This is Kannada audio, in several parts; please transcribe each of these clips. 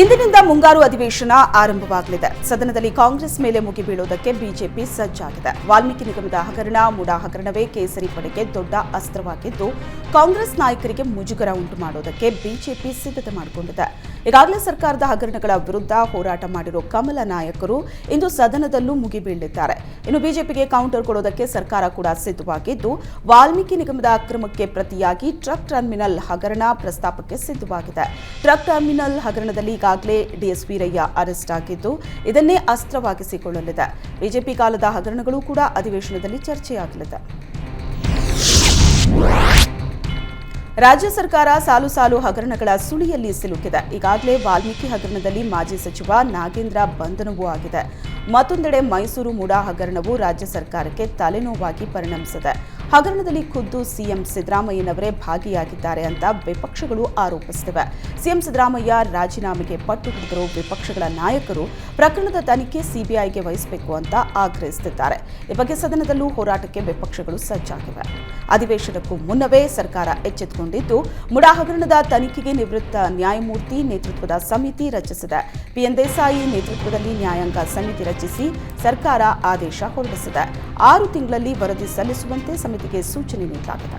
ಇಂದಿನಿಂದ ಮುಂಗಾರು ಅಧಿವೇಶನ ಆರಂಭವಾಗಲಿದೆ. ಸದನದಲ್ಲಿ ಕಾಂಗ್ರೆಸ್ ಮೇಲೆ ಮುಗಿಬೀಳುವುದಕ್ಕೆ ಬಿಜೆಪಿ ಸಜ್ಜಾಗಿದೆ. ವಾಲ್ಮೀಕಿ ನಿಗಮದ ಹಗರಣ, ಮೂಡಾ ಹಗರಣವೇ ಕೇಸರಿ ಪಡೆಗೆ ದೊಡ್ಡ ಅಸ್ತ್ರವಾಗಿದ್ದು, ಕಾಂಗ್ರೆಸ್ ನಾಯಕರಿಗೆ ಮುಜುಗರ ಉಂಟು ಮಾಡುವುದಕ್ಕೆ ಬಿಜೆಪಿ ಸಿದ್ಧತೆ ಮಾಡಿಕೊಂಡಿದೆ. ಈಗಾಗಲೇ ಸರ್ಕಾರದ ಹಗರಣಗಳ ವಿರುದ್ಧ ಹೋರಾಟ ಮಾಡಿರುವ ಕಮಲ ನಾಯಕರು ಇಂದು ಸದನದಲ್ಲೂ ಮುಗಿಬೀಳಿದ್ದಾರೆ ಇನ್ನು ಬಿಜೆಪಿಗೆ ಕೌಂಟರ್ ಕೊಡೋದಕ್ಕೆ ಸರ್ಕಾರ ಕೂಡ ಸಿದ್ಧವಾಗಿದ್ದು, ವಾಲ್ಮೀಕಿ ನಿಗಮದ ಅಕ್ರಮಕ್ಕೆ ಪ್ರತಿಯಾಗಿ ಟ್ರಕ್ ಟರ್ಮಿನಲ್ ಹಗರಣ ಪ್ರಸ್ತಾಪಕ್ಕೆ ಸಿದ್ಧವಾಗಿದೆ. ಟ್ರಕ್ ಟರ್ಮಿನಲ್ ಹಗರಣದಲ್ಲಿ ಈಗಾಗಲೇ ಡಿಎಸ್ ವೀರಯ್ಯ ಅರೆಸ್ಟ್ ಆಗಿದ್ದು, ಇದನ್ನೇ ಅಸ್ತ್ರವಾಗಿಸಿಕೊಳ್ಳಲಿದೆ. ಬಿಜೆಪಿ ಕಾಲದ ಹಗರಣಗಳು ಕೂಡ ಅಧಿವೇಶನದಲ್ಲಿ ಚರ್ಚೆಯಾಗಲಿದೆ. ರಾಜ್ಯ ಸರ್ಕಾರ ಸಾಲು ಸಾಲು ಹಗರಣಗಳ ಸುಳಿಯಲ್ಲಿ ಸಿಲುಕಿದೆ. ಈಗಾಗಲೇ ವಾಲ್ಮೀಕಿ ಹಗರಣದಲ್ಲಿ ಮಾಜಿ ಸಚಿವ ನಾಗೇಂದ್ರ ಬಂಧನವೂ ಆಗಿದೆ. ಮತ್ತೊಂದೆಡೆ ಮೈಸೂರು ಮೂಡಾ ಹಗರಣವು ರಾಜ್ಯ ಸರ್ಕಾರಕ್ಕೆ ತಲೆನೋವಾಗಿ ಪರಿಣಮಿಸಿದೆ. ಹಗರಣದಲ್ಲಿ ಖುದ್ದು ಸಿಎಂ ಸಿದ್ದರಾಮಯ್ಯನವರೇ ಭಾಗಿಯಾಗಿದ್ದಾರೆ ಅಂತ ವಿಪಕ್ಷಗಳು ಆರೋಪಿಸುತ್ತಿವೆ ಸಿಎಂ ಸಿದ್ದರಾಮಯ್ಯ ರಾಜೀನಾಮೆಗೆ ಪಟ್ಟು ಹಿಡಿದರೂ ವಿಪಕ್ಷಗಳ ನಾಯಕರು ಪ್ರಕರಣದ ತನಿಖೆ ಸಿಬಿಐಗೆ ವಹಿಸಬೇಕು ಅಂತ ಆಗ್ರಹಿಸುತ್ತಿದ್ದಾರೆ. ಈ ಬಗ್ಗೆ ಸದನದಲ್ಲೂ ಹೋರಾಟಕ್ಕೆ ವಿಪಕ್ಷಗಳು ಸಜ್ಜಾಗಿವೆ. ಅಧಿವೇಶನಕ್ಕೂ ಮುನ್ನವೇ ಸರ್ಕಾರ ಎಚ್ಚೆತ್ತುಕೊಂಡಿದ್ದು ಮುಡಾ ಹಗರಣದ ತನಿಖೆಗೆ ನಿವೃತ್ತ ನ್ಯಾಯಮೂರ್ತಿ ನೇತೃತ್ವದ ಸಮಿತಿ ರಚಿಸಿದೆ. ಪಿಎನ್ ದೇಸಾಯಿ ನೇತೃತ್ವದಲ್ಲಿ ನ್ಯಾಯಾಂಗ ಸಮಿತಿ ರಚಿಸಿ ಸರ್ಕಾರ ಆದೇಶ ಹೊರಡಿಸಿದೆ. ಆರು ತಿಂಗಳಲ್ಲಿ ವರದಿ ಸಲ್ಲಿಸುವಂತೆ ಸಮಿತಿಗೆ ಸೂಚನೆ ನೀಡಲಾಗಿದೆ.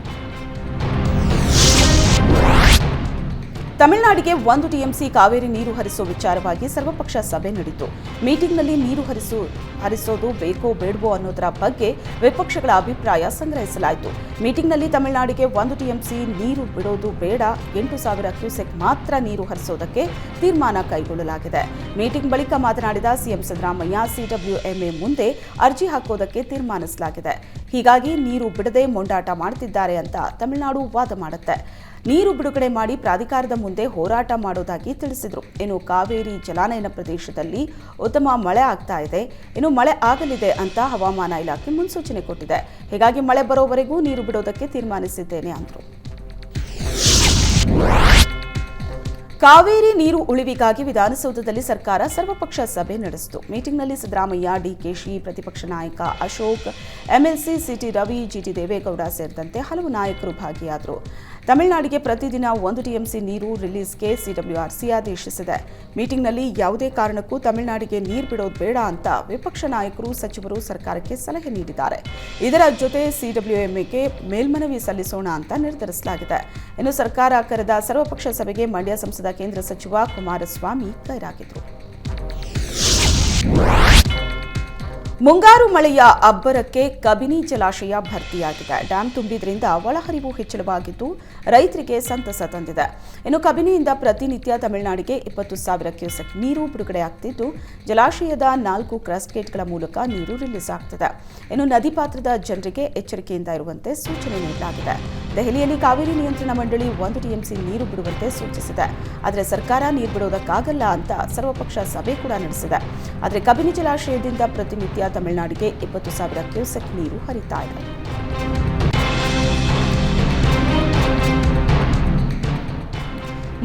ತಮಿಳುನಾಡಿಗೆ ಒಂದು ಟಿಎಂಸಿ ಕಾವೇರಿ ನೀರು ಹರಿಸೋ ವಿಚಾರವಾಗಿ ಸರ್ವಪಕ್ಷ ಸಭೆ ನಡೆಯಿತು. ಮೀಟಿಂಗ್ನಲ್ಲಿ ನೀರು ಹರಿಸು, ಹರಿಸೋದು ಬೇಕೋ ಬೇಡವೋ ಅನ್ನೋದರ ಬಗ್ಗೆ ವಿಪಕ್ಷಗಳ ಅಭಿಪ್ರಾಯ ಸಂಗ್ರಹಿಸಲಾಯಿತು. ಮೀಟಿಂಗ್ನಲ್ಲಿ ತಮಿಳುನಾಡಿಗೆ ಒಂದು ಟಿಎಂಸಿ ನೀರು ಬಿಡೋದು ಬೇಡ, ಎಂಟು ಸಾವಿರ ಕ್ಯೂಸೆಕ್ ಮಾತ್ರ ನೀರು ಹರಿಸೋದಕ್ಕೆ ತೀರ್ಮಾನ ಕೈಗೊಳ್ಳಲಾಗಿದೆ. ಮೀಟಿಂಗ್ ಬಳಿಕ ಮಾತನಾಡಿದ ಸಿಎಂ ಸಿದ್ದರಾಮಯ್ಯ ಸಿಡಬ್ಲ್ಯೂಎಂಎ ಮುಂದೆ ಅರ್ಜಿ ಹಾಕೋದಕ್ಕೆ ತೀರ್ಮಾನಿಸಲಾಗಿದೆ. ಹೀಗಾಗಿ ನೀರು ಬಿಡದೆ ಮೊಂಡಾಟ ಮಾಡುತ್ತಿದ್ದಾರೆ ಅಂತ ತಮಿಳುನಾಡು ವಾದ ಮಾಡುತ್ತೆ. ನೀರು ಬಿಡುಗಡೆ ಮಾಡಿ ಪ್ರಾಧಿಕಾರದ ಮುಂದೆ ಹೋರಾಟ ಮಾಡೋದಾಗಿ ತಿಳಿಸಿದರು. ಇನ್ನು ಕಾವೇರಿ ಜಲಾನಯನ ಪ್ರದೇಶದಲ್ಲಿ ಉತ್ತಮ ಮಳೆ ಆಗ್ತಾ ಇದೆ. ಇನ್ನು ಮಳೆ ಆಗಲಿದೆ ಅಂತ ಹವಾಮಾನ ಇಲಾಖೆ ಮುನ್ಸೂಚನೆ ಕೊಟ್ಟಿದೆ. ಹೀಗಾಗಿ ಮಳೆ ಬರೋವರೆಗೂ ನೀರು ಬಿಡೋದಕ್ಕೆ ತೀರ್ಮಾನಿಸಿದ್ದೇನೆ ಅಂದರು. ಕಾವೇರಿ ನೀರು ಉಳಿವಿಗಾಗಿ ವಿಧಾನಸೌಧದಲ್ಲಿ ಸರ್ಕಾರ ಸರ್ವಪಕ್ಷ ಸಭೆ ನಡೆಸಿತು. ಮೀಟಿಂಗ್ನಲ್ಲಿ ಸಿದ್ದರಾಮಯ್ಯ ಡಿಕೆಶಿ ಪ್ರತಿಪಕ್ಷ ನಾಯಕ Ashok, MLC CT Ravi, GT Deve Gowda ಸೇರಿದಂತೆ ಹಲವು ನಾಯಕರು ಭಾಗಿಯಾದರು. ತಮಿಳುನಾಡಿಗೆ ಪ್ರತಿದಿನ ಒಂದು ಟಿಎಂಸಿ ನೀರು ರಿಲೀಸ್ಗೆ ಸಿಡಬ್ಲ್ಯೂಆರ್ಸಿ ಆದೇಶಿಸಿದೆ. ಮೀಟಿಂಗ್ನಲ್ಲಿ ಯಾವುದೇ ಕಾರಣಕ್ಕೂ ತಮಿಳುನಾಡಿಗೆ ನೀರು ಬಿಡೋದು ಬೇಡ ಅಂತ ವಿಪಕ್ಷ ನಾಯಕರು, ಸಚಿವರು ಸರ್ಕಾರಕ್ಕೆ ಸಲಹೆ ನೀಡಿದ್ದಾರೆ. ಇದರ ಜೊತೆ ಸಿಡಬ್ಲ್ಯೂಎಂಎಗೆ ಮೇಲ್ಮನವಿ ಸಲ್ಲಿಸೋಣ ಅಂತ ನಿರ್ಧರಿಸಲಾಗಿದೆ. ಇನ್ನು ಸರ್ಕಾರ ಕರೆದ ಸರ್ವಪಕ್ಷ ಸಭೆಗೆ ಮಂಡ್ಯ ಸಂಸದ ಕೇಂದ್ರ ಸಚಿವ ಕುಮಾರಸ್ವಾಮಿ ಗೈರಾಗಿದ್ದರು ಮುಂಗಾರು ಮಳೆಯ ಅಬ್ಬರಕ್ಕೆ ಕಬಿನಿ ಜಲಾಶಯ ಭರ್ತಿಯಾಗಿದೆ. ಡ್ಯಾಂ ತುಂಬಿದ್ರಿಂದ ಒಳಹರಿವು ಹೆಚ್ಚಳವಾಗಿದ್ದು ರೈತರಿಗೆ ಸಂತಸ ತಂದಿದೆ. ಇನ್ನು ಕಬಿನಿಯಿಂದ ಪ್ರತಿನಿತ್ಯ ತಮಿಳುನಾಡಿಗೆ ಇಪ್ಪತ್ತು ಸಾವಿರ ಕ್ಯೂಸೆಕ್ ನೀರು ಬಿಡುಗಡೆಯಾಗ್ತಿದ್ದು ಜಲಾಶಯದ ನಾಲ್ಕು ಕ್ರಸ್ಟ್ ಗೇಟ್ಗಳ ಮೂಲಕ ನೀರು ರಿಲೀಸ್ ಆಗ್ತಿದೆ. ಇನ್ನು ನದಿ ಪಾತ್ರದ ಜನರಿಗೆ ಎಚ್ಚರಿಕೆಯಿಂದ ಇರುವಂತೆ ಸೂಚನೆ ನೀಡಲಾಗಿದೆ. ದೆಹಲಿಯಲ್ಲಿ ಕಾವೇರಿ ನಿಯಂತ್ರಣ ಮಂಡಳಿ ಒಂದು ಟಿಎಂಸಿ ನೀರು ಬಿಡುವಂತೆ ಸೂಚಿಸಿದೆ. ಆದರೆ ಸರ್ಕಾರ ನೀರು ಬಿಡೋದಕ್ಕಾಗಲ್ಲ ಅಂತ ಸರ್ವಪಕ್ಷ ಸಭೆ ಕೂಡ ನಡೆಸಿದೆ. ಆದರೆ ಕಬಿನಿ ಜಲಾಶಯದಿಂದ ಪ್ರತಿನಿತ್ಯ ತಮಿಳುನಾಡಿಗೆ ಇಪ್ಪತ್ತು ಸಾವಿರ ಕ್ಯೂಸೆಕ್ ನೀರು ಹರಿತಾ ಇದೆ.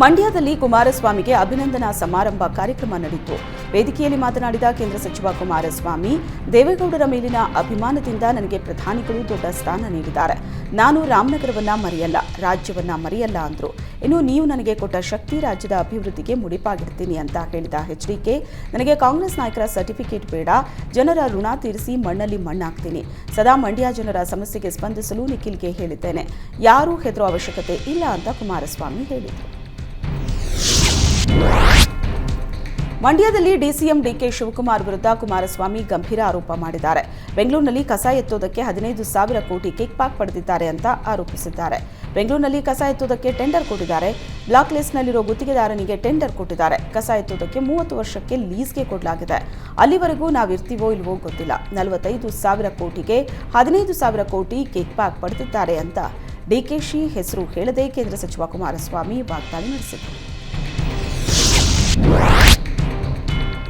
ಮಂಡ್ಯದಲ್ಲಿ ಕುಮಾರಸ್ವಾಮಿಗೆ ಅಭಿನಂದನಾ ಸಮಾರಂಭ ಕಾರ್ಯಕ್ರಮ ನಡೆಯಿತು. ವೇದಿಕೆಯಲ್ಲಿ ಮಾತನಾಡಿದ ಕೇಂದ್ರ ಸಚಿವ ಕುಮಾರಸ್ವಾಮಿ, ದೇವೇಗೌಡರ ಮೇಲಿನ ಅಭಿಮಾನದಿಂದ ನನಗೆ ಪ್ರಧಾನಿಗಳು ದೊಡ್ಡ ಸ್ಥಾನ ನೀಡಿದ್ದಾರೆ. ನಾನು ರಾಮನಗರವನ್ನ ಮರೆಯಲ್ಲ, ರಾಜ್ಯವನ್ನ ಮರೆಯಲ್ಲ ಅಂದ್ರು. ಇನ್ನು ನೀವು ನನಗೆ ಕೊಟ್ಟ ಶಕ್ತಿ ರಾಜ್ಯದ ಅಭಿವೃದ್ಧಿಗೆ ಮುಡಿಪಾಗಿರ್ತೀನಿ ಅಂತ ಹೇಳಿದ ಎಚ್ಡಿಕೆ ನನಗೆ ಕಾಂಗ್ರೆಸ್ ನಾಯಕರ ಸರ್ಟಿಫಿಕೇಟ್ ಬೇಡ, ಜನರ ಋಣ ತೀರಿಸಿ ಮಣ್ಣಲ್ಲಿ ಮಣ್ಣಾಗ್ತೀನಿ ಸದಾ ಮಂಡ್ಯ ಜನರ ಸಮಸ್ಯೆಗೆ ಸ್ಪಂದಿಸಲು ನಿಖಿಲ್ಗೆ ಹೇಳಿದ್ದೇನೆ. ಯಾರೂ ಹೆದರೋ ಅವಶ್ಯಕತೆ ಇಲ್ಲ ಅಂತ ಕುಮಾರಸ್ವಾಮಿ ಹೇಳಿದರು. ಮಂಡ್ಯದಲ್ಲಿ ಡಿಸಿಎಂ ಡಿಕೆ ಶಿವಕುಮಾರ್ ವಿರುದ್ಧ ಕುಮಾರಸ್ವಾಮಿ ಗಂಭೀರ ಆರೋಪ ಮಾಡಿದ್ದಾರೆ. ಬೆಂಗಳೂರಿನಲ್ಲಿ ಕಸ ಎತ್ತೋದಕ್ಕೆ ಹದಿನೈದು ಸಾವಿರ ಕೋಟಿ ಕಿಕ್ ಪಾಕ್ ಪಡೆದಿದ್ದಾರೆ ಅಂತ ಆರೋಪಿಸಿದ್ದಾರೆ. ಬೆಂಗಳೂರಿನಲ್ಲಿ ಕಸ ಎತ್ತೋದಕ್ಕೆ ಟೆಂಡರ್ ಕೊಟ್ಟಿದ್ದಾರೆ. ಬ್ಲಾಕ್ ಲಿಸ್ಟ್ನಲ್ಲಿರೋ ಗುತ್ತಿಗೆದಾರನಿಗೆ ಟೆಂಡರ್ ಕೊಟ್ಟಿದ್ದಾರೆ. ಕಸ ಎತ್ತೋದಕ್ಕೆ ಮೂವತ್ತು ವರ್ಷಕ್ಕೆ ಲೀಸ್ಗೆ ಕೊಡಲಾಗಿದೆ. ಅಲ್ಲಿವರೆಗೂ ನಾವಿರ್ತೀವೋ ಇಲ್ವೋ ಗೊತ್ತಿಲ್ಲ. ನಲವತ್ತೈದು ಸಾವಿರ ಕೋಟಿಗೆ ಹದಿನೈದು ಸಾವಿರ ಕೋಟಿ ಕಿಕ್ ಪಾಕ್ ಪಡೆದಿದ್ದಾರೆ ಅಂತ ಡಿಕೆಶಿ ಹೆಸರು ಹೇಳದೆ ಕೇಂದ್ರ ಸಚಿವ ಕುಮಾರಸ್ವಾಮಿ ವಾಗ್ದಾಳಿ ನಡೆಸಿದರು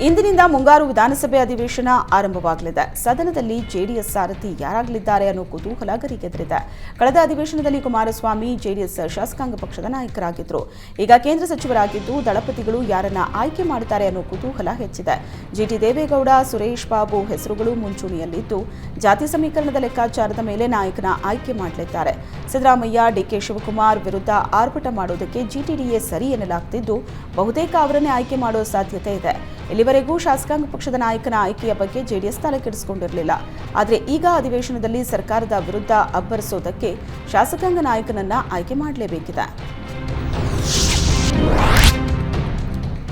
ಇಂದಿನಿಂದ ಮುಂಗಾರು ವಿಧಾನಸಭೆ ಅಧಿವೇಶನ ಆರಂಭವಾಗಲಿದೆ. ಸದನದಲ್ಲಿ ಜೆಡಿಎಸ್ ಸಾರಥಿ ಯಾರಾಗಲಿದ್ದಾರೆ ಅನ್ನೋ ಕುತೂಹಲ ಗರಿಗೆದರಿದೆ ಕಳೆದ ಅಧಿವೇಶನದಲ್ಲಿ ಕುಮಾರಸ್ವಾಮಿ, ಜೆಡಿಎಸ್ ಶಾಸಕಾಂಗ ಪಕ್ಷದ ನಾಯಕರಾಗಿದ್ದರು ಈಗ ಕೇಂದ್ರ ಸಚಿವರಾಗಿದ್ದು ದಳಪತಿಗಳು ಯಾರನ್ನ ಆಯ್ಕೆ ಮಾಡುತ್ತಾರೆ ಅನ್ನೋ ಕುತೂಹಲ ಹೆಚ್ಚಿದೆ. ಜಿಟಿ ದೇವೇಗೌಡ, ಸುರೇಶ್ ಬಾಬು ಹೆಸರುಗಳು ಮುಂಚೂಣಿಯಲ್ಲಿದ್ದು ಜಾತಿ ಸಮೀಕರಣದ ಲೆಕ್ಕಾಚಾರದ ಮೇಲೆ ನಾಯಕನ ಆಯ್ಕೆ ಮಾಡಲಿದ್ದಾರೆ. ಸಿದ್ದರಾಮಯ್ಯ ಡಿಕೆ ಶಿವಕುಮಾರ್ ವಿರುದ್ಧ ಆರ್ಭಟ ಮಾಡೋದಕ್ಕೆ ಜಿಟಿಡಿಎ ಸರಿ ಎನ್ನಲಾಗ್ತಿದ್ದು ಬಹುತೇಕ ಅವರನ್ನೇ ಆಯ್ಕೆ ಮಾಡುವ ಸಾಧ್ಯತೆ ಇದೆ. ಇಲ್ಲಿವರೆಗೂ ಶಾಸಕಾಂಗ ಪಕ್ಷದ ನಾಯಕನ ಆಯ್ಕೆಯ ಬಗ್ಗೆ ಜೆಡಿಎಸ್ ತಲೆ ಕೆಡಿಸಿಕೊಂಡಿರಲಿಲ್ಲ. ಆದರೆ ಈಗ ಅಧಿವೇಶನದಲ್ಲಿ ಸರ್ಕಾರದ ವಿರುದ್ಧ ಅಬ್ಬರಿಸೋದಕ್ಕೆ ಶಾಸಕಾಂಗ ನಾಯಕನನ್ನ ಆಯ್ಕೆ ಮಾಡಲೇಬೇಕಿದೆ.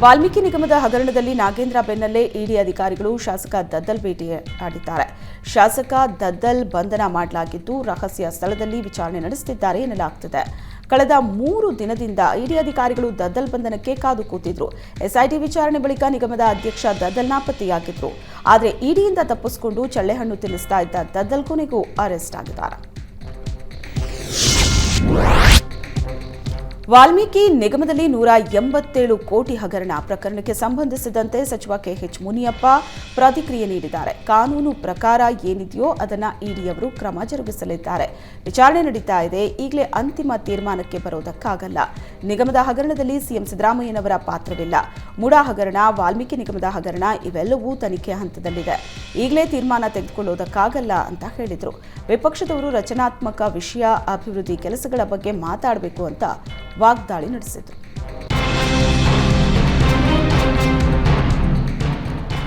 ವಾಲ್ಮೀಕಿ ನಿಗಮದ ಹಗರಣದಲ್ಲಿ ನಾಗೇಂದ್ರ ಬೆನ್ನಲ್ಲೇ ಇಡಿ ಅಧಿಕಾರಿಗಳು ಶಾಸಕ ದದ್ದಲ್ ಭೇಟಿ ಆಡಿದ್ದಾರೆ ಶಾಸಕ ದದ್ದಲ್ ಬಂಧನ ಮಾಡಲಾಗಿದ್ದು ರಹಸ್ಯ ಸ್ಥಳದಲ್ಲಿ ವಿಚಾರಣೆ ನಡೆಸುತ್ತಿದ್ದಾರೆ ಎನ್ನಲಾಗ್ತಿದೆ. ಕಳೆದ ಮೂರು ದಿನದಿಂದ ಇಡಿ ಅಧಿಕಾರಿಗಳು ದದ್ದಲ್ ಬಂಧನಕ್ಕೆ ಕಾದು ಕೂತಿದ್ರು. ಎಸ್ಐಟಿ ವಿಚಾರಣೆ ಬಳಿಕ ನಿಗಮದ ಅಧ್ಯಕ್ಷ ದದ್ದಲ್ ನಾಪತ್ತೆಯಾಗಿದ್ರು ಆದರೆ ಇಡಿಯಿಂದ ತಪ್ಪಿಸಿಕೊಂಡು ಚಳ್ಳೆಹಣ್ಣು ತಿನ್ನಿಸ್ತಾ ಇದ್ದ ದದ್ದಲ್ ಕೊನೆಗೂ ಅರೆಸ್ಟ್ ಆಗಿದ್ದಾರೆ. ವಾಲ್ಮೀಕಿ ನಿಗಮದಲ್ಲಿ ನೂರ ಎಂಬತ್ತೇಳು ಕೋಟಿ ಹಗರಣ ಪ್ರಕರಣಕ್ಕೆ ಸಂಬಂಧಿಸಿದಂತೆ ಸಚಿವ ಕೆಎಚ್ ಮುನಿಯಪ್ಪ ಪ್ರತಿಕ್ರಿಯೆ ನೀಡಿದ್ದಾರೆ. ಕಾನೂನು ಪ್ರಕಾರ ಏನಿದೆಯೋ ಅದನ್ನ ಇಡಿಯವರು ಕ್ರಮ ಜರುಗಿಸಲಿದ್ದಾರೆ. ವಿಚಾರಣೆ ನಡೀತಾ ಇದೆ. ಈಗಲೇ ಅಂತಿಮ ತೀರ್ಮಾನಕ್ಕೆ ಬರೋದಕ್ಕಾಗಲ್ಲ. ನಿಗಮದ ಹಗರಣದಲ್ಲಿ ಸಿಎಂ ಸಿದ್ದರಾಮಯ್ಯನವರ ಪಾತ್ರವಿಲ್ಲ. ಮುಡಾ ಹಗರಣ, ವಾಲ್ಮೀಕಿ ನಿಗಮದ ಹಗರಣ ಇವೆಲ್ಲವೂ ತನಿಖೆ ಹಂತದಲ್ಲಿದೆ. ಈಗಲೇ ತೀರ್ಮಾನ ತೆಗೆದುಕೊಳ್ಳೋದಕ್ಕಾಗಲ್ಲ ಅಂತ ಹೇಳಿದರು. ವಿಪಕ್ಷದವರು ರಚನಾತ್ಮಕ ವಿಷಯ, ಅಭಿವೃದ್ಧಿ ಕೆಲಸಗಳ ಬಗ್ಗೆ ಮಾತಾಡಬೇಕು ಅಂತ ವಾಗ್ದಾಳಿ ನಡೆಸಿದರು.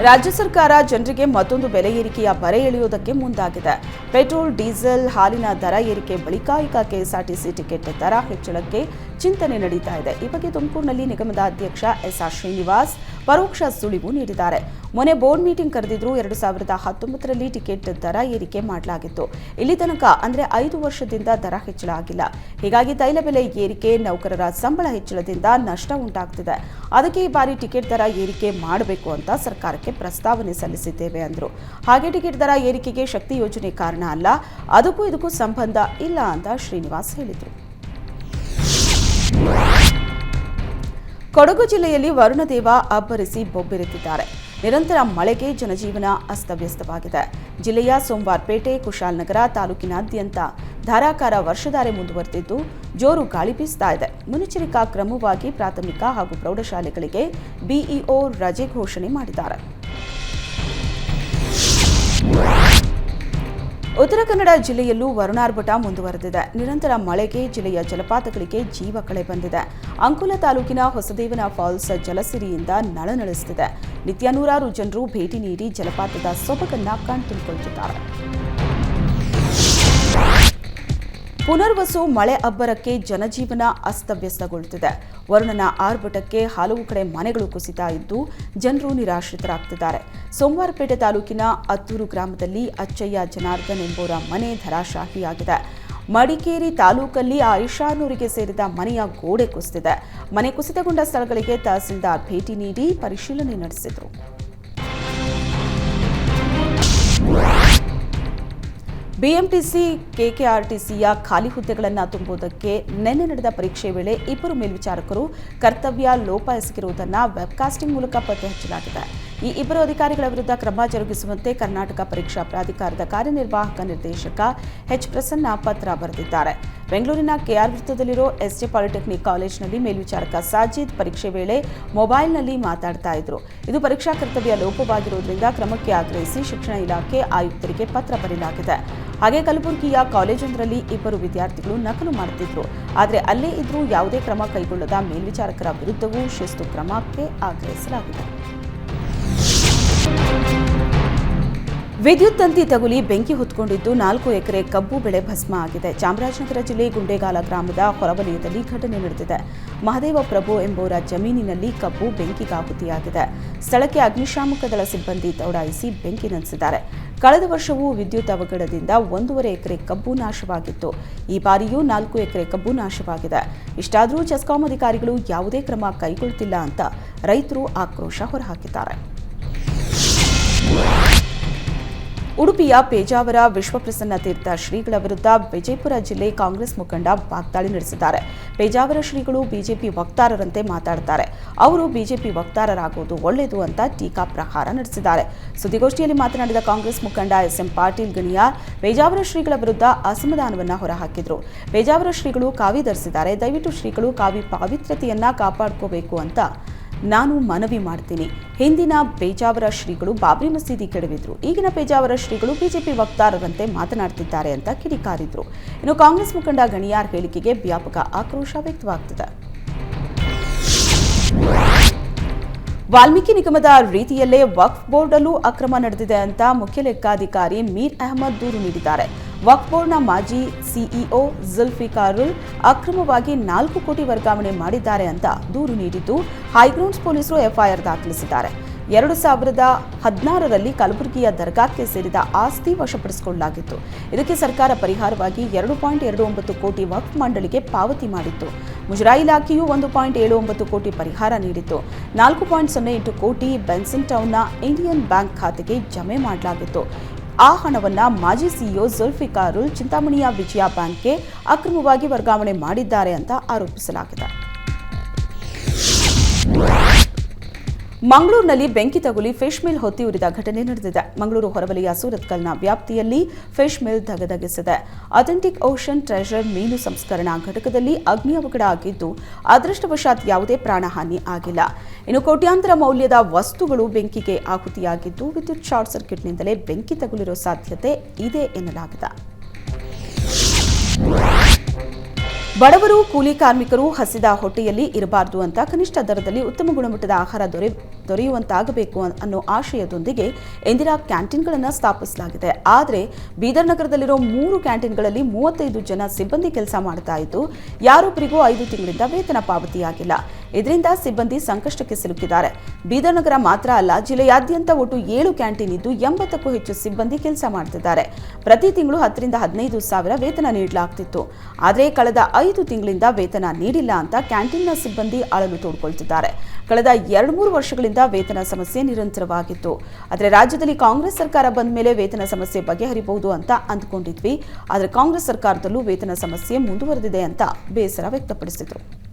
ರಾಜ್ಯ ಸರ್ಕಾರ ಜನರಿಗೆ ಮತ್ತೊಂದು ಬೆಲೆ ಏರಿಕೆಯ ಬರೆ ಎಳೆಯುವುದಕ್ಕೆ ಮುಂದಾಗಿದೆ. ಪೆಟ್ರೋಲ್, ಡೀಸೆಲ್ ಹಾಲಿನ ದರ ಏರಿಕೆ ಬಳಿಕ ಈಗ ಕೆಎಸ್ಆರ್ಟಿಸಿ ಟಿಕೆಟ್ ದರ ಹೆಚ್ಚಳಕ್ಕೆ ಚಿಂತನೆ ನಡೀತಾ ಇದೆ. ಈ ಬಗ್ಗೆ ತುಮಕೂರಿನಲ್ಲಿ ನಿಗಮದ ಅಧ್ಯಕ್ಷ ಎಸ್ ಆರ್ ಶ್ರೀನಿವಾಸ್ ಪರೋಕ್ಷ ಸುಳಿವು ನೀಡಿದ್ದಾರೆ. ಮೊನ್ನೆ ಬೋರ್ಡ್ ಮೀಟಿಂಗ್ ಕರೆದಿದ್ರು ಎರಡು ಸಾವಿರದ ಹತ್ತೊಂಬತ್ತರಲ್ಲಿ ಟಿಕೆಟ್ ದರ ಏರಿಕೆ ಮಾಡಲಾಗಿತ್ತು. ಇಲ್ಲಿ ತನಕ ಅಂದರೆ ಐದು ವರ್ಷದಿಂದ ದರ ಹೆಚ್ಚಳ ಆಗಿಲ್ಲ. ಹೀಗಾಗಿ ತೈಲ ಬೆಲೆ ಏರಿಕೆ, ನೌಕರರ ಸಂಬಳ ಹೆಚ್ಚಳದಿಂದ ನಷ್ಟ ಉಂಟಾಗ್ತಿದೆ. ಅದಕ್ಕೆ ಈ ಬಾರಿ ಟಿಕೆಟ್ ದರ ಏರಿಕೆ ಮಾಡಬೇಕು ಅಂತ ಸರ್ಕಾರಕ್ಕೆ ಪ್ರಸ್ತಾವನೆ ಸಲ್ಲಿಸಿದ್ದೇವೆ ಅಂದರು. ಹಾಗೆ ಟಿಕೆಟ್ ದರ ಏರಿಕೆಗೆ ಶಕ್ತಿ ಯೋಜನೆ ಕಾರಣ ಅಲ್ಲ, ಅದಕ್ಕೂ ಇದಕ್ಕೂ ಸಂಬಂಧ ಇಲ್ಲ ಅಂತ ಶ್ರೀನಿವಾಸ್ ಹೇಳಿದರು. ಕೊಡಗು ಜಿಲ್ಲೆಯಲ್ಲಿ ವರುಣದೇವ ಅಬ್ಬರಿಸಿ ಬೊಬ್ಬಿರುತ್ತಿದ್ದಾರೆ. ನಿರಂತರ ಮಳೆಗೆ ಜನಜೀವನ ಅಸ್ತವ್ಯಸ್ತವಾಗಿದೆ. ಜಿಲ್ಲೆಯ ಸೋಮವಾರಪೇಟೆ, ಕುಶಾಲನಗರ ತಾಲೂಕಿನಾದ್ಯಂತ ಧಾರಾಕಾರ ವರ್ಷಧಾರೆ ಮುಂದುವರೆದಿದ್ದು ಜೋರು ಗಾಳಿ ಬೀಸ್ತಾ ಇದೆ. ಮುನ್ನೆಚ್ಚರಿಕಾ ಕ್ರಮವಾಗಿ ಪ್ರಾಥಮಿಕ ಹಾಗೂ ಪ್ರೌಢಶಾಲೆಗಳಿಗೆ ಬಿಇಒ ರಜೆ ಘೋಷಣೆ ಮಾಡಿದ್ದಾರೆ. ಉತ್ತರ ಕನ್ನಡ ಜಿಲ್ಲೆಯಲ್ಲೂ ವರುಣಾರ್ಭಟ ಮುಂದುವರೆದಿದೆ. ನಿರಂತರ ಮಳೆಗೆ ಜಿಲ್ಲೆಯ ಜಲಪಾತಗಳಿಗೆ ಜೀವ ಕಳೆ ಬಂದಿದೆ. ಅಂಕುಲ ತಾಲೂಕಿನ ಹೊಸದೇವನ ಫಾಲ್ಸ್ ಜಲಸಿರಿಯಿಂದ ನಳನಳಿಸುತ್ತಿದೆ ನಿತ್ಯ ನೂರಾರು ಜನರು ಭೇಟಿ ನೀಡಿ ಜಲಪಾತದ ಸೊಬಗನ್ನ ಕಣ್ತುಂಬಿಕೊಳ್ಳುತ್ತಿದ್ದಾರೆ. ಪುನರ್ವಸು ಮಳೆ ಅಬ್ಬರಕ್ಕೆ ಜನಜೀವನ ಅಸ್ತವ್ಯಸ್ತಗೊಳ್ಳುತ್ತಿದೆ. ವರುಣನ ಆರ್ಭಟಕ್ಕೆ ಹಲವು ಕಡೆ ಮನೆಗಳು ಕುಸಿತ ಇದ್ದು ಜನರು ನಿರಾಶ್ರಿತರಾಗ್ತಿದ್ದಾರೆ. ಸೋಮವಾರಪೇಟೆ ತಾಲೂಕಿನ ಅತ್ತೂರು ಗ್ರಾಮದಲ್ಲಿ ಅಚ್ಚಯ್ಯ ಜನಾರ್ದನ್ ಎಂಬುವರ ಮನೆ ಧರಾಶಾಹಿಯಾಗಿದೆ. ಮಡಿಕೇರಿ ತಾಲೂಕಲ್ಲಿ ಆಯಿಷಾನೂರಿಗೆ ಸೇರಿದ ಮನೆಯ ಗೋಡೆ ಕುಸಿದಿದೆ. ಮನೆ ಕುಸಿತಗೊಂಡ ಸ್ಥಳಗಳಿಗೆ ತಹಸೀಲ್ದಾರ್ ಭೇಟಿ ನೀಡಿ ಪರಿಶೀಲನೆ ನಡೆಸಿದರು. ಬಿಎಂಟಿಸಿ ಕೆಕೆಆರ್ಟಿಸಿಯ ಖಾಲಿ ಹುದ್ದೆಗಳನ್ನು ತುಂಬುವುದಕ್ಕೆ ನಿನ್ನೆ ನಡೆದ ಪರೀಕ್ಷೆ ವೇಳೆ ಇಬ್ಬರು ಮೇಲ್ವಿಚಾರಕರು ಕರ್ತವ್ಯ ಲೋಪ ಎಸಗಿರುವುದನ್ನು ವೆಬ್ಕಾಸ್ಟಿಂಗ್ ಮೂಲಕ ಪತ್ತೆ ಹಚ್ಚಲಾಗಿದೆ. ಈ ಇಬ್ಬರು ಅಧಿಕಾರಿಗಳ ವಿರುದ್ಧ ಕ್ರಮ ಜರುಗಿಸುವಂತೆ ಕರ್ನಾಟಕ ಪರೀಕ್ಷಾ ಪ್ರಾಧಿಕಾರದ ಕಾರ್ಯನಿರ್ವಾಹಕ ನಿರ್ದೇಶಕ ಎಚ್. ಪ್ರಸನ್ನ ಪತ್ರ ಬರೆದಿದ್ದಾರೆ. ಬೆಂಗಳೂರಿನ ಕೆಆರ್ ವೃತ್ತದಲ್ಲಿರೋ ಎಸ್ಜೆ ಪಾಲಿಟೆಕ್ನಿಕ್ ಕಾಲೇಜಿನಲ್ಲಿ ಮೇಲ್ವಿಚಾರಕ ಸಾಜಿದ್ ಪರೀಕ್ಷೆ ವೇಳೆ ಮೊಬೈಲ್ನಲ್ಲಿ ಮಾತಾಡ್ತಾ ಇದ್ರು. ಇದು ಪರೀಕ್ಷಾ ಕರ್ತವ್ಯ ಲೋಪವಾಗಿರುವುದರಿಂದ ಕ್ರಮಕ್ಕೆ ಆಗ್ರಹಿಸಿ ಶಿಕ್ಷಣ ಇಲಾಖೆ ಆಯುಕ್ತರಿಗೆ ಪತ್ರ ಬರೆಯಲಾಗಿದೆ. ಹಾಗೆ ಕಲಬುರಗಿಯ ಕಾಲೇಜೊಂದರಲ್ಲಿ ಇಬ್ಬರು ವಿದ್ಯಾರ್ಥಿಗಳು ನಕಲು ಮಾಡುತ್ತಿದ್ದರು ಆದರೆ ಅಲ್ಲೇ ಇದ್ರೂ ಯಾವುದೇ ಕ್ರಮ ಕೈಗೊಳ್ಳದ ಮೇಲ್ವಿಚಾರಕರ ವಿರುದ್ಧವೂ ಶಿಸ್ತು ಕ್ರಮಕ್ಕೆ ಆಗ್ರಹಿಸಲಾಗಿದೆ. ವಿದ್ಯುತ್ ತಂತಿ ತಗುಲಿ ಬೆಂಕಿ ಹೊತ್ಕೊಂಡಿದ್ದು ನಾಲ್ಕು ಎಕರೆ ಕಬ್ಬು ಬೆಳೆ ಭಸ್ಮ ಆಗಿದೆ. ಚಾಮರಾಜನಗರ ಜಿಲ್ಲೆ ಗುಂಡೇಗಾಲ ಗ್ರಾಮದ ಹೊರವಲಯದಲ್ಲಿ ಘಟನೆ ನಡೆದಿದೆ. ಮಹದೇವ ಪ್ರಭು ಎಂಬುವರ ಜಮೀನಿನಲ್ಲಿ ಕಬ್ಬು ಬೆಂಕಿಗಾಹುತಿಯಾಗಿದೆ. ಸ್ಥಳಕ್ಕೆ ಅಗ್ನಿಶಾಮಕ ದಳ ಸಿಬ್ಬಂದಿ ದೌಡಾಯಿಸಿ ಬೆಂಕಿ ನಂದಿಸಿದ್ದಾರೆ. ಕಳೆದ ವರ್ಷವೂ ವಿದ್ಯುತ್ ಅವಘಡದಿಂದ ಒಂದೂವರೆ ಎಕರೆ ಕಬ್ಬು ನಾಶವಾಗಿತ್ತು. ಈ ಬಾರಿಯೂ ನಾಲ್ಕು ಎಕರೆ ಕಬ್ಬು ನಾಶವಾಗಿದೆ. ಇಷ್ಟಾದರೂ ಚೆಸ್ಕಾಂ ಅಧಿಕಾರಿಗಳು ಯಾವುದೇ ಕ್ರಮ ಕೈಗೊಳ್ಳುತ್ತಿಲ್ಲ ಅಂತ ರೈತರು ಆಕ್ರೋಶ ಹೊರಹಾಕಿದ್ದಾರೆ. ಉಡುಪಿಯ ಪೇಜಾವರ ವಿಶ್ವಪ್ರಸನ್ನ ತೀರ್ಥ ಶ್ರೀಗಳ ವಿರುದ್ಧ ವಿಜಯಪುರ ಜಿಲ್ಲೆ ಕಾಂಗ್ರೆಸ್ ಮುಖಂಡ ವಾಗ್ದಾಳಿ ನಡೆಸಿದ್ದಾರೆ. ಪೇಜಾವರ ಶ್ರೀಗಳು ಬಿಜೆಪಿ ವಕ್ತಾರರಂತೆ ಮಾತಾಡುತ್ತಾರೆ ಅವರು ಬಿಜೆಪಿ ವಕ್ತಾರರಾಗುವುದು ಒಳ್ಳೆಯದು ಅಂತ ಟೀಕಾ ಪ್ರಹಾರ ನಡೆಸಿದ್ದಾರೆ. ಸುದ್ದಿಗೋಷ್ಠಿಯಲ್ಲಿ ಮಾತನಾಡಿದ ಕಾಂಗ್ರೆಸ್ ಮುಖಂಡ ಎಸ್ಎಂ ಪಾಟೀಲ್ ಗಣಿಯಾರ್ ಪೇಜಾವರ ಶ್ರೀಗಳ ವಿರುದ್ಧ ಅಸಮಾಧಾನವನ್ನು ಹೊರಹಾಕಿದ್ರು. ಪೇಜಾವರ ಶ್ರೀಗಳು ಕಾವಿ ಧರಿಸಿದ್ದಾರೆ. ದಯವಿಟ್ಟು ಶ್ರೀಗಳು ಕಾವಿ ಪಾವಿತ್ರ್ಯತೆಯನ್ನ ಕಾಪಾಡ್ಕೋಬೇಕು ಅಂತ ನಾನು ಮನವಿ ಮಾಡ್ತೀನಿ. ಹಿಂದಿನ ಪೇಜಾವರ ಶ್ರೀಗಳು ಬಾಬ್ರಿ ಮಸೀದಿ ಕೆಡವಿದ್ರು. ಈಗಿನ ಪೇಜಾವರ ಶ್ರೀಗಳು ಬಿಜೆಪಿ ವಕ್ತಾರರಂತೆ ಮಾತನಾಡ್ತಿದ್ದಾರೆ ಅಂತ ಕಿಡಿಕಾರಿದ್ರು. ಇನ್ನು ಕಾಂಗ್ರೆಸ್ ಮುಖಂಡ ಗಣಿಯಾರ್ ಹೇಳಿಕೆಗೆ ವ್ಯಾಪಕ ಆಕ್ರೋಶ ವ್ಯಕ್ತವಾಗ್ತಿದೆ. ವಾಲ್ಮೀಕಿ ನಿಗಮದ ರೀತಿಯಲ್ಲೇ ವಕ್ಫ್ ಬೋರ್ಡಲ್ಲೂ ಅಕ್ರಮ ನಡೆದಿದೆ ಅಂತ ಮುಖ್ಯ ಲೆಕ್ಕಾಧಿಕಾರಿ ಮೀರ್ ಅಹಮದ್ ದೂರು ನೀಡಿದ್ದಾರೆ. ವಕ್ಫ್ ಮಾಜಿ ಸಿಇಒ ಜುಲ್ಫಿಕಾರುಲ್ ಅಕ್ರಮವಾಗಿ ನಾಲ್ಕು ಕೋಟಿ ವರ್ಗಾವಣೆ ಮಾಡಿದ್ದಾರೆ ಅಂತ ದೂರು ನೀಡಿದ್ದು ಹೈಗ್ರೌಂಡ್ಸ್ ಪೊಲೀಸರು ಎಫ್ಐಆರ್ ದಾಖಲಿಸಿದ್ದಾರೆ. ಎರಡು ಸಾವಿರದ ಹದಿನಾರರಲ್ಲಿ ಕಲಬುರಗಿಯ ದರ್ಗಾಕ್ಕೆ ಸೇರಿದ ಆಸ್ತಿ ವಶಪಡಿಸಿಕೊಳ್ಳಲಾಗಿತ್ತು. ಇದಕ್ಕೆ ಸರ್ಕಾರ ಪರಿಹಾರವಾಗಿ ಎರಡು ಪಾಯಿಂಟ್ ಎರಡು ಒಂಬತ್ತು ಕೋಟಿ ವಕ್ಫ್ ಮಂಡಳಿಗೆ ಪಾವತಿ ಮಾಡಿತ್ತು. ಮುಜರಾಯಿ ಇಲಾಖೆಯು ಒಂದು ಪಾಯಿಂಟ್ ಏಳು ಒಂಬತ್ತು ಕೋಟಿ ಪರಿಹಾರ ನೀಡಿತ್ತು. ನಾಲ್ಕು ಪಾಯಿಂಟ್ ಸೊನ್ನೆ ಎಂಟು ಕೋಟಿ ಬೆನ್ಸನ್ ಟೌನ್ನ ಇಂಡಿಯನ್ ಬ್ಯಾಂಕ್ ಖಾತೆಗೆ ಜಮೆ ಮಾಡಲಾಗಿತ್ತು. ಆ ಹಣವನ್ನು ಮಾಜಿ ಸಿಇಒ ಜುಲ್ಫಿಕಾರುಲ್ ಚಿಂತಾಮಣಿಯ ವಿಜಯ ಬ್ಯಾಂಕ್ಗೆ ಅಕ್ರಮವಾಗಿ ವರ್ಗಾವಣೆ ಮಾಡಿದ್ದಾರೆ ಅಂತ ಆರೋಪಿಸಲಾಗಿದೆ. ಮಂಗಳೂರಿನಲ್ಲಿ ಬೆಂಕಿ ತಗುಲಿ ಫಿಶ್ ಮಿಲ್ ಹೊತ್ತಿ ಉರಿದ ಘಟನೆ ನಡೆದಿದೆ. ಮಂಗಳೂರು ಹೊರವಲಯ ಸೂರತ್ಕಲ್ನ ವ್ಯಾಪ್ತಿಯಲ್ಲಿ ಫಿಶ್ ಮಿಲ್ ಧಗಧಗಿಸಿದೆ. ಅಥೆಂಟಿಕ್ ಓಷನ್ ಟ್ರೆಷರ್ ಮೀನು ಸಂಸ್ಕರಣಾ ಘಟಕದಲ್ಲಿ ಅಗ್ನಿ ಅವಘಡ ಆಗಿದ್ದು, ಅದೃಷ್ಟವಶಾತ್ ಯಾವುದೇ ಪ್ರಾಣಹಾನಿ ಆಗಿಲ್ಲ. ಇನ್ನು ಕೋಟ್ಯಾಂತರ ಮೌಲ್ಯದ ವಸ್ತುಗಳು ಬೆಂಕಿಗೆ ಆಹುತಿಯಾಗಿದ್ದು, ವಿದ್ಯುತ್ ಶಾರ್ಟ್ ಸರ್ಕ್ಯೂಟ್ನಿಂದಲೇ ಬೆಂಕಿ ತಗುಲಿರುವ ಸಾಧ್ಯತೆ ಇದೆ ಎನ್ನಲಾಗಿದೆ. ಬಡವರು, ಕೂಲಿ ಕಾರ್ಮಿಕರು ಹಸಿದ ಹೊಟ್ಟೆಯಲ್ಲಿ ಇರಬಾರದು ಅಂತ ಕನಿಷ್ಠ ದರದಲ್ಲಿ ಉತ್ತಮ ಗುಣಮಟ್ಟದ ಆಹಾರ ದೊರೆ, ದೊರೆಯುವಂತಾಗಬೇಕು ಅನ್ನೋ ಆಶಯದೊಂದಿಗೆ ಇಂದಿರಾ ಕ್ಯಾಂಟೀನ್ಗಳನ್ನು ಸ್ಥಾಪಿಸಲಾಗಿದೆ. ಆದರೆ ಬೀದರ್ ನಗರದಲ್ಲಿರೋ ಮೂರು ಕ್ಯಾಂಟೀನ್ಗಳಲ್ಲಿ ಮೂವತ್ತೈದು ಜನ ಸಿಬ್ಬಂದಿ ಕೆಲಸ ಮಾಡ್ತಾ ಇದ್ದು, ಯಾರೊಬ್ಬರಿಗೂ ಐದು ತಿಂಗಳಿಂದ ವೇತನ ಪಾವತಿಯಾಗಿಲ್ಲ. ಇದರಿಂದ ಸಿಬ್ಬಂದಿ ಸಂಕಷ್ಟಕ್ಕೆ ಸಿಲುಕಿದ್ದಾರೆ. ಬೀದರ್ ನಗರ ಮಾತ್ರ ಅಲ್ಲ, ಜಿಲ್ಲೆಯಾದ್ಯಂತ ಒಟ್ಟು ಏಳು ಕ್ಯಾಂಟೀನ್ ಇದ್ದು ಎಂಬತ್ತಕ್ಕೂ ಹೆಚ್ಚು ಸಿಬ್ಬಂದಿ ಕೆಲಸ ಮಾಡ್ತಿದ್ದಾರೆ. ಪ್ರತಿ ತಿಂಗಳು ಹತ್ತರಿಂದ ಹದಿನೈದು ಸಾವಿರ ವೇತನ ನೀಡಲಾಗ್ತಿತ್ತು. ಆದರೆ ಕಳೆದ ಐದು ತಿಂಗಳಿಂದ ವೇತನ ನೀಡಿಲ್ಲ ಅಂತ ಕ್ಯಾಂಟೀನ್ನ ಸಿಬ್ಬಂದಿ ಅಳಲು ತೋಡ್ಕೊಳ್ತಿದ್ದಾರೆ. ಕಳೆದ ಎರಡು ಮೂರು ವರ್ಷಗಳಿಂದ ವೇತನ ಸಮಸ್ಯೆ ನಿರಂತರವಾಗಿತ್ತು. ಆದರೆ ರಾಜ್ಯದಲ್ಲಿ ಕಾಂಗ್ರೆಸ್ ಸರ್ಕಾರ ಬಂದ ಮೇಲೆ ವೇತನ ಸಮಸ್ಯೆ ಬಗೆಹರಿಬಹುದು ಅಂತ ಅಂದ್ಕೊಂಡಿದ್ವಿ. ಆದರೆ ಕಾಂಗ್ರೆಸ್ ಸರ್ಕಾರದಲ್ಲೂ ವೇತನ ಸಮಸ್ಯೆ ಮುಂದುವರೆದಿದೆ ಅಂತ ಬೇಸರ ವ್ಯಕ್ತಪಡಿಸಿದರು.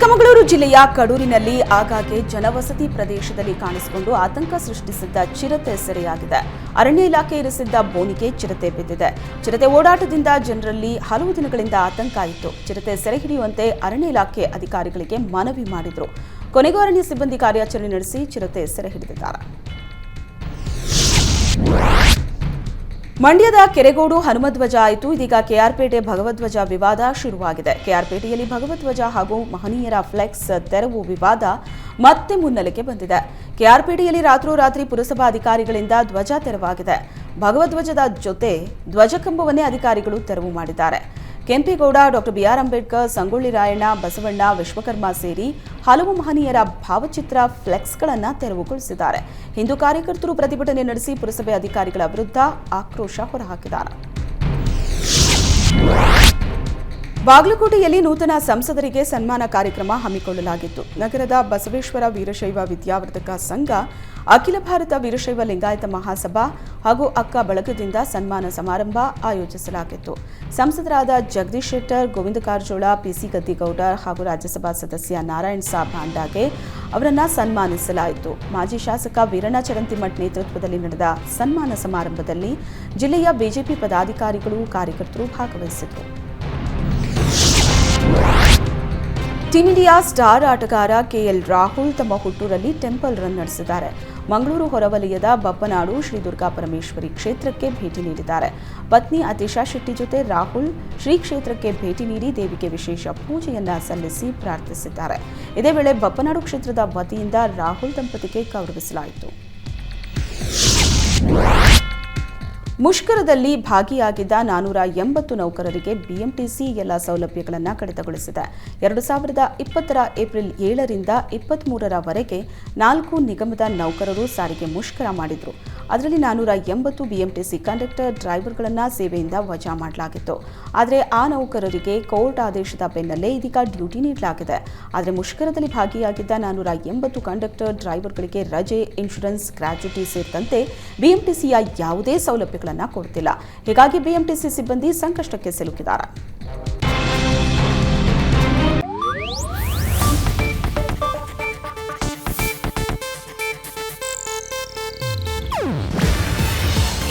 ಚಿಕ್ಕಮಗಳೂರು ಜಿಲ್ಲೆಯ ಕಡೂರಿನಲ್ಲಿ ಆಗಾಗ್ಗೆ ಜನವಸತಿ ಪ್ರದೇಶದಲ್ಲಿ ಕಾಣಿಸಿಕೊಂಡು ಆತಂಕ ಸೃಷ್ಟಿಸಿದ್ದ ಚಿರತೆ ಸೆರೆಯಾಗಿದೆ. ಅರಣ್ಯ ಇಲಾಖೆ ಇರಿಸಿದ್ದ ಬೋನಿಗೆ ಚಿರತೆ ಬಿದ್ದಿದೆ. ಚಿರತೆ ಓಡಾಟದಿಂದ ಜನರಲ್ಲಿ ಹಲವು ದಿನಗಳಿಂದ ಆತಂಕ ಇತ್ತು. ಚಿರತೆ ಸೆರೆ ಹಿಡಿಯುವಂತೆ ಅರಣ್ಯ ಇಲಾಖೆ ಅಧಿಕಾರಿಗಳಿಗೆ ಮನವಿ ಮಾಡಿದ್ರು. ಕೊನೆಗೂ ಅರಣ್ಯ ಸಿಬ್ಬಂದಿ ಕಾರ್ಯಾಚರಣೆ ನಡೆಸಿ ಚಿರತೆ ಸೆರೆ ಹಿಡಿದಿದ್ದಾರೆ. ಮಂಡ್ಯದ ಕೆರೆಗೋಡು ಹನುಮಧ್ವಜ ಆಯಿತು. ಇದೀಗ ಕೆಆರ್ಪೇಟೆ ಭಗವಧ್ವಜ ವಿವಾದ ಶುರುವಾಗಿದೆ. ಕೆಆರ್ಪೇಟೆಯಲ್ಲಿ ಭಗವಧ್ವಜ ಹಾಗೂ ಮಹನೀಯರ ಫ್ಲೆಕ್ಸ್ ತೆರವು ವಿವಾದ ಮತ್ತೆ ಮುನ್ನೆಲೆಗೆ ಬಂದಿದೆ. ಕೆಆರ್ಪೇಟೆಯಲ್ಲಿ ರಾತ್ರೋರಾತ್ರಿ ಪುರಸಭಾ ಅಧಿಕಾರಿಗಳಿಂದ ಧ್ವಜ ತೆರವಾಗಿದೆ. ಭಗವಧ್ವಜದ ಜೊತೆ ಧ್ವಜಕಂಬವನ್ನೇ ಅಧಿಕಾರಿಗಳು ತೆರವು ಮಾಡಿದ್ದಾರೆ. ಕೆಂಪೇಗೌಡ, ಡಾಕ್ಟರ್ ಬಿಆರ್ ಅಂಬೇಡ್ಕರ್, ಸಂಗೊಳ್ಳಿ ರಾಯಣ್ಣ, ಬಸವಣ್ಣ, ವಿಶ್ವಕರ್ಮ ಸೇರಿ ಹಲವು ಮಹನೀಯರ ಭಾವಚಿತ್ರ ಫ್ಲೆಕ್ಸ್ಗಳನ್ನು ತೆರವುಗೊಳಿಸಿದ್ದಾರೆ. ಹಿಂದೂ ಕಾರ್ಯಕರ್ತರು ಪ್ರತಿಭಟನೆ ನಡೆಸಿ ಪುರಸಭೆ ಅಧಿಕಾರಿಗಳ ವಿರುದ್ಧ ಆಕ್ರೋಶ ಹೊರಹಾಕಿದ್ದಾರೆ. ಬಾಗಲಕೋಟೆಯಲ್ಲಿ ನೂತನ ಸಂಸದರಿಗೆ ಸನ್ಮಾನ ಕಾರ್ಯಕ್ರಮ ಹಮ್ಮಿಕೊಳ್ಳಲಾಗಿತ್ತು. ನಗರದ ಬಸವೇಶ್ವರ ವೀರಶೈವ ವಿದ್ಯಾವರ್ಧಕ ಸಂಘ, ಅಖಿಲ ಭಾರತ ವೀರಶೈವ ಲಿಂಗಾಯತ ಮಹಾಸಭಾ ಹಾಗೂ ಅಕ್ಕ ಬಳಗದಿಂದ ಸನ್ಮಾನ ಸಮಾರಂಭ ಆಯೋಜಿಸಲಾಗಿತ್ತು. ಸಂಸದರಾದ ಜಗದೀಶ್ ಶೆಟ್ಟರ್, ಗೋವಿಂದ ಕಾರಜೋಳ, ಪಿಸಿ ಗದ್ದಿಗೌಡ ಹಾಗೂ ರಾಜ್ಯಸಭಾ ಸದಸ್ಯ ನಾರಾಯಣ್ ಸಾ ಭಾಂಡಾಗೆ ಅವರನ್ನು ಸನ್ಮಾನಿಸಲಾಯಿತು. ಮಾಜಿ ಶಾಸಕ ವೀರಣ್ಣ ಚರಂತಿಮಠ್ ನೇತೃತ್ವದಲ್ಲಿ ನಡೆದ ಸನ್ಮಾನ ಸಮಾರಂಭದಲ್ಲಿ ಜಿಲ್ಲೆಯ ಬಿಜೆಪಿ ಪದಾಧಿಕಾರಿಗಳು, ಕಾರ್ಯಕರ್ತರು ಭಾಗವಹಿಸಿದರು ಟೀಂ ಇಂಡಿಯಾ ಸ್ಟಾರ್ ಆಟಗಾರ ಕೆಎಲ್ ರಾಹುಲ್ ತಮ್ಮ ಹುಟ್ಟೂರಲ್ಲಿ ಟೆಂಪಲ್ ರನ್ ನಡೆಸಿದ್ದಾರೆ. ಮಂಗಳೂರು ಹೊರವಲಯದ ಬಪ್ಪನಾಡು ಶ್ರೀ ದುರ್ಗಾ ಪರಮೇಶ್ವರಿ ಕ್ಷೇತ್ರಕ್ಕೆ ಭೇಟಿ ನೀಡಿದ್ದಾರೆ. ಪತ್ನಿ ಅತಿಶಾ ಶೆಟ್ಟಿ ಜೊತೆ ರಾಹುಲ್ ಶ್ರೀ ಕ್ಷೇತ್ರಕ್ಕೆ ಭೇಟಿ ನೀಡಿ ದೇವಿಗೆ ವಿಶೇಷ ಪೂಜೆಯನ್ನ ಸಲ್ಲಿಸಿ ಪ್ರಾರ್ಥಿಸಿದ್ದಾರೆ. ಇದೇ ವೇಳೆ ಬಪ್ಪನಾಡು ಕ್ಷೇತ್ರದ ವತಿಯಿಂದ ರಾಹುಲ್ ದಂಪತಿಗೆ ಗೌರವಿಸಲಾಯಿತು. ಮುಷ್ಕರದಲ್ಲಿ ಭಾಗಿಯಾಗಿದ್ದ ನಾನೂರ ಎಂಬತ್ತು ನೌಕರರಿಗೆ ಬಿಎಂಟಿಸಿ ಎಲ್ಲ ಸೌಲಭ್ಯಗಳನ್ನು ಕಡಿತಗೊಳಿಸಿದೆ. ಎರಡು ಸಾವಿರದ ಇಪ್ಪತ್ತರ ಏಪ್ರಿಲ್ ಏಳರಿಂದ ಇಪ್ಪತ್ತ್ಮೂರರವರೆಗೆ ನಾಲ್ಕು ನಿಗಮದ ನೌಕರರು ಸಾರಿಗೆ ಮುಷ್ಕರ ಮಾಡಿದ್ರು. ಅದರಲ್ಲಿ ನಾನ್ನೂರ ಎಂಬತ್ತು ಬಿಎಂಟಿಸಿ ಕಂಡಕ್ಟರ್ ಡ್ರೈವರ್ಗಳನ್ನು ಸೇವೆಯಿಂದ ವಜಾ ಮಾಡಲಾಗಿತ್ತು. ಆದರೆ ಆ ನೌಕರರಿಗೆ ಕೋರ್ಟ್ ಆದೇಶದ ಬೆನ್ನಲ್ಲೇ ಇದೀಗ ಡ್ಯೂಟಿ ನೀಡಲಾಗಿದೆ. ಆದರೆ ಮುಷ್ಕರದಲ್ಲಿ ಭಾಗಿಯಾಗಿದ್ದ ನಾನ್ನೂರ ಎಂಬತ್ತು ಕಂಡಕ್ಟರ್ ಡ್ರೈವರ್ಗಳಿಗೆ ರಜೆ, ಇನ್ಶೂರೆನ್ಸ್, ಗ್ರಾಚ್ಯುಟಿ ಸೇರಿದಂತೆ ಬಿಎಂಟಿಸಿಯ ಯಾವುದೇ ಸೌಲಭ್ಯಗಳನ್ನು ಕೊಡ್ತಿಲ್ಲ. ಹೀಗಾಗಿ ಬಿಎಂಟಿಸಿ ಸಿಬ್ಬಂದಿ ಸಂಕಷ್ಟಕ್ಕೆ ಸಿಲುಕಿದ್ದಾರೆ.